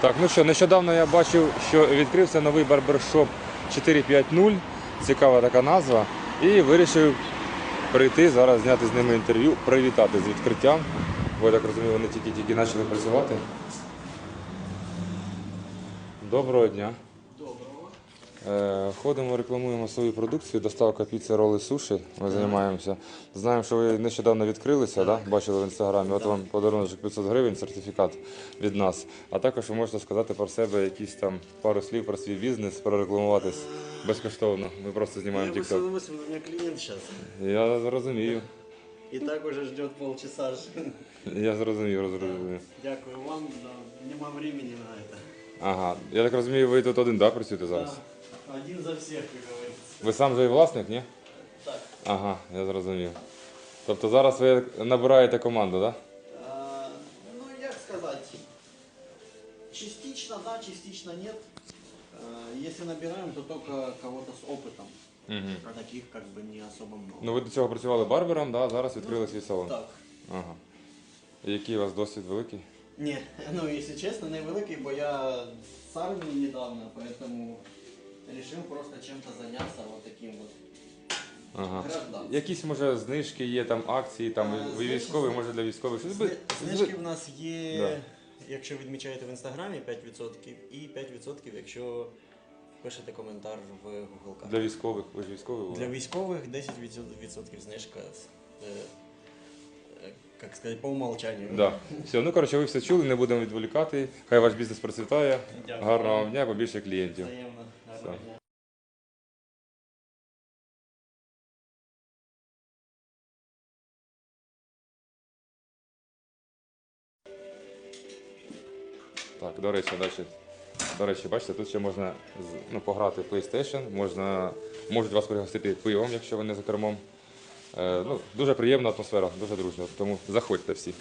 Так, ну що, нещодавно я бачив, що відкрився новий барбершоп 450. Цікава така назва. І вирішив прийти зараз, зняти з ними інтерв'ю, привітати з відкриттям. Бо я так розумію, вони тільки-тільки почали працювати. Доброго дня. Доброго. Ходимо, рекламуємо свою продукцію, доставка піци, роли, суші. Ми займаємося. Знаємо, що ви нещодавно відкрилися, да? бачили в інстаграмі. От вам подарунок 500 гривень, сертифікат від нас. А також ви можете сказати про себе якісь там пару слів про свій бізнес, прорекламуватись безкоштовно. Ми просто знімаємо Я бы с TikTok. у меня клиент сейчас. Я зрозумію. И так уже ждет полчаса. Я зрозумів, зрозумів. Дякую вам, да, нема времени на это. Ага. Я так розумію, ви тут один, да, працюєте зараз? Да, один за всех, как говорится. Ви сам же і власник, ні? Так, Ага, я зрозумів. Тобто зараз ви набираєте команду, так? а, ну як сказать, частично да, частично нет. А, Если набираем, то только кого-то с опытом. Да? Угу. А таких как бы не особо много. Ну ви до цього працювали барбером, да? зараз відкрили свій салон. Так. Ага. І який у вас досвід великий? Ні, ну якщо чесно, невеликий, бо я з армії недавно, поэтому решил просто чем-то заняться вот таким вот. Ага. Гражданський. Якісь може знижки є, там акції, там Е, ви знижки- військовий, може для військових. Щось би- Зни- Знижки в нас є, Да. якщо відмічаєте в інстаграмі 5% і 5% якщо пишете коментар в Google Для військових, ви ж військовий були? Для військових 10% знижка, е, е, як сказати, по умолчанню. Да. Все, ну коротше, ви все чули, не будемо відволікати. Хай ваш бізнес процвітає. Дякую. Гарного вам дня, побільше клієнтів. Взаємно. Все. Так, до речі, далі. До речі, бачите, тут ще можна ну, пограти в PlayStation, можна, можуть вас пригостити пивом, якщо ви не за кермом. Е, ну, дуже приємна атмосфера, дуже дружня, тому заходьте всі.